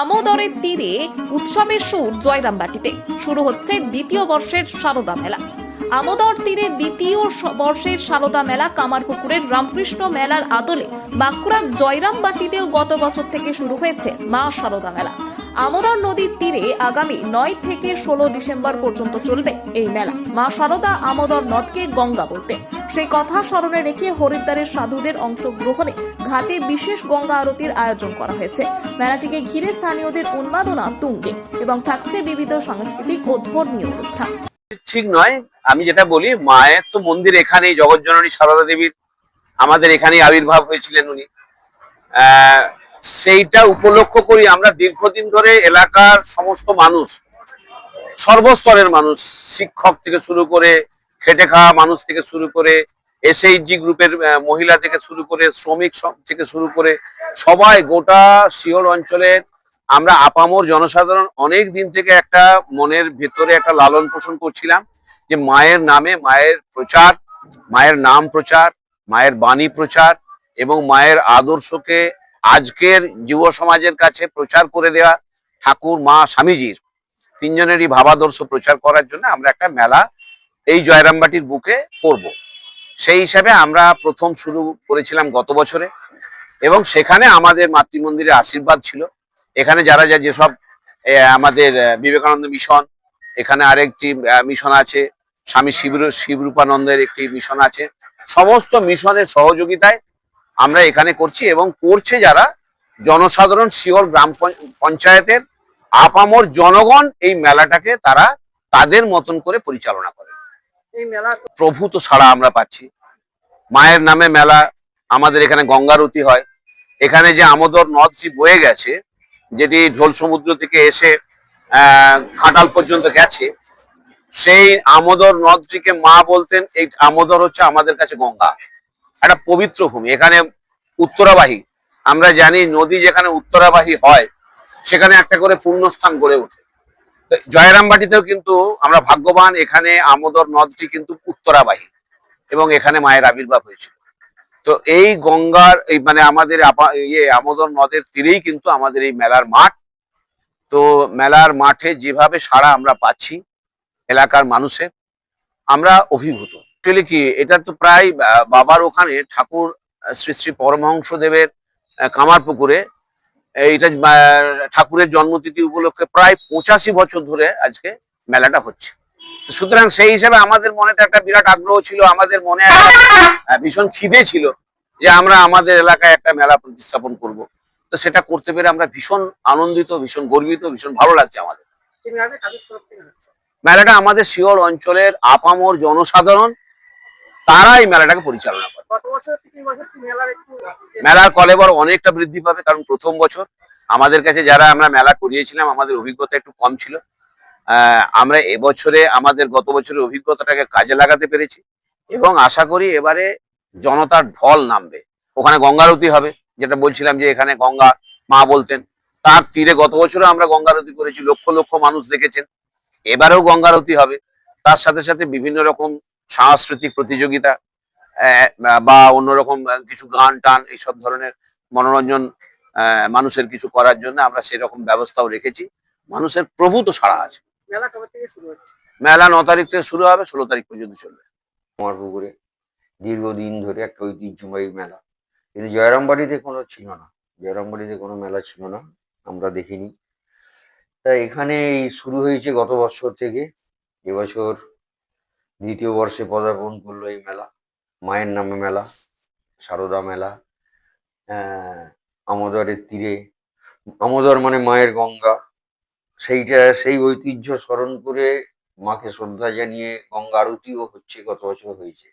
আমোদরের তীরে উৎসবের সুর জয়রামবাটিতে। শুরু হচ্ছে দ্বিতীয় বর্ষের সারদা মেলা। আমোদর তীরে দ্বিতীয় বর্ষের সারদা মেলা কামারপুকুরের রামকৃষ্ণ মেলার আদলে বাঁকুড়ার জয়রামবাটিতেও গত বছর থেকে শুরু হয়েছে মা সারদা মেলা। আমোদর নদীর তীরে আগামী নয় থেকে ষোলো ডিসেম্বর পর্যন্ত চলবে এই মেলা। মা সারদা আমোদর নদকে গঙ্গা বলতে। সেই কথা স্মরণে রেখে হরিদ্বারের সাধুদের অংশগ্রহণে ঘাটে বিশেষ গঙ্গা আরতির আয়োজন করা হয়েছে। মেলাটিকে ঘিরে স্থানীয়দের উন্মাদনা তুঙ্গে এবং থাকছে বিবিধ সাংস্কৃতিক ও ধর্মীয় অনুষ্ঠান। ঠিক নয়, আমি যেটা বলি, মায়ের তো মন্দির এখানেই জগৎজননী সারদা দেবীর আমাদের এখানেই আবির্ভাব হয়েছিলেন উনি। সেইটা উপলক্ষ করি আমরা দীর্ঘদিন ধরে এলাকার সমস্ত মানুষ, সর্বস্তরের মানুষ, শিক্ষক থেকে শুরু করে খেটে খাওয়া মানুষ থেকে শুরু করে এসএইচজি গ্রুপের মহিলা থেকে শুরু করে শ্রমিক থেকে শুরু করে সবাই গোটা শিওর অঞ্চলের আমরা আপামর জনসাধারণ অনেক দিন থেকে একটা মনের ভেতরে একটা লালন পোষণ করছিলাম যে মায়ের নামে মায়ের প্রচার, মায়ের নাম প্রচার, মায়ের বাণী প্রচার এবং মায়ের আদর্শকে আজকের যুব সমাজের কাছে প্রচার করে দেওয়া ঠাকুর, মা, স্বামীজির তিনজনেরই ভাবাদর্শ প্রচার করার জন্য আমরা একটা মেলা এই জয়রামবাটির বুকে করব। সেই হিসাবে আমরা প্রথম শুরু করেছিলাম গত বছরে এবং সেখানে আমাদের মাতৃমন্দিরের আশীর্বাদ ছিল। এখানে যারা যা যেসব আমাদের বিবেকানন্দ মিশন, এখানে আরেকটি মিশন আছে, স্বামী শিব শিবরূপানন্দের একটি মিশন আছে। সমস্ত মিশনের সহযোগিতায় আমরা এখানে করছি এবং করছে যারা জনসাধারণ শিওর গ্রাম পঞ্চ- পঞ্চায়েতের আপামর জনগণ এই মেলাটাকে তারা তাদের মতন করে পরিচালনা করে। এই মেলা প্রভূত সাড়া আমরা পাচ্ছি। মায়ের নামে মেলা আমাদের এখানে গঙ্গারতি হয়। এখানে যে আমোদর নদটি বয়ে গেছে যেটি ঢোল সমুদ্র থেকে এসে আহ ঘাটাল পর্যন্ত গেছে সেই আমোদর নদটিকে মা বলতেন এই আমোদর হচ্ছে আমাদের কাছে গঙ্গা। একটা পবিত্র ভূমি। এখানে উত্তরাবাহী, আমরা জানি নদী যেখানে উত্তরাবাহী হয়, সেখানে একটা করে পূর্ণস্থান গড়ে ওঠে। জয়রামবাটিতেও কিন্তু আমরা ভাগ্যবান, এখানে আমোদর নদটি কিন্তু উত্তরাবাহী, এবং এখানে মায়ের আবির্ভাব হয়েছিল তো এই গঙ্গার, এই মানে আমাদের ইয়ে আমোদর নদের তীরেই কিন্তু আমাদের এই মেলার মাঠ। তো মেলার মাঠে যেভাবে সাড়া আমরা পাচ্ছি, এলাকার মানুষের, আমরা অভিভূত। অ্যাকচুয়ালি কি এটা তো প্রায় বাবার ওখানে ঠাকুর শ্রী শ্রী পরমহংস দেবের আহ, কামারপুকুরে এইটা ঠাকুরের জন্মতিথি উপলক্ষে প্রায় পঁচাশি বছর ধরে আজকে মেলাটা হচ্ছে। সুতরাং সেই হিসাবে আমাদের মনে তো একটা বিরাট আগ্রহ ছিল আমাদের মনে একটা ভীষণ খিদে ছিল যে আমরা আমাদের এলাকায় একটা মেলা প্রতিস্থাপন করব। তো সেটা করতে পেরে আমরা ভীষণ আনন্দিত ভীষণ গর্বিত ভীষণ ভালো লাগছে আমাদের। মেলাটা আমাদের শিওর অঞ্চলের আপামর জনসাধারণ তারা এই মেলাটাকে পরিচালনা করে। মেলার কলেবর অনেকটা বৃদ্ধি পাবে কারণ প্রথম বছর আমাদের কাছে যারা আমরা মেলা করিয়েছিলাম আমাদের অভিজ্ঞতা একটু কম ছিল। আমরা এবছরে আমাদের গত বছরের অভিজ্ঞতাটাকে কাজে লাগাতে পেরেছি এবং আশা করি এবারে জনতার ঢল নামবে। ওখানে গঙ্গারতি হবে যেটা বলছিলাম যে এখানে গঙ্গা মা বলতেন। তার তীরে গত বছরও আমরা গঙ্গারতি করেছি লক্ষ লক্ষ মানুষ দেখেছেন। এবারেও গঙ্গারতি হবে। তার সাথে সাথে বিভিন্ন রকম সাংস্কৃতিক প্রতিযোগিতা বা অন্যরকম কিছু গান টান এইসব ধরনের মনোরঞ্জন মানুষের কিছু করার জন্য আমরা সেরকম ব্যবস্থাও রেখেছি। মানুষের প্রভূত সাড়া আছে। মেলা কবে থেকে শুরু হচ্ছে? মেলা ন তারিখ থেকে শুরু হবে ষোলো তারিখ পর্যন্ত চলবে। আমার পুকুরে দীর্ঘদিন ধরে একটা ঐতিহ্যবাহী মেলা। কিন্তু জয়রামবাড়িতে কোনো ছিল না। জয়রামবাড়িতে কোনো মেলা ছিল না আমরা দেখিনি। তা এখানে এই শুরু হয়েছে গত বছর থেকে। এবছর দ্বিতীয় বর্ষে পদার্পণ করল এই মেলা। মায়ের নামে মেলা, সারদা মেলা আমোদরের তীরে। আমোদর মানে মায়ের গঙ্গা। সেইটা, সেই ঐতিহ্য স্মরণ করে মাকে শ্রদ্ধা জানিয়ে গঙ্গা আরতিও হচ্ছে, গত বছর হয়েছে।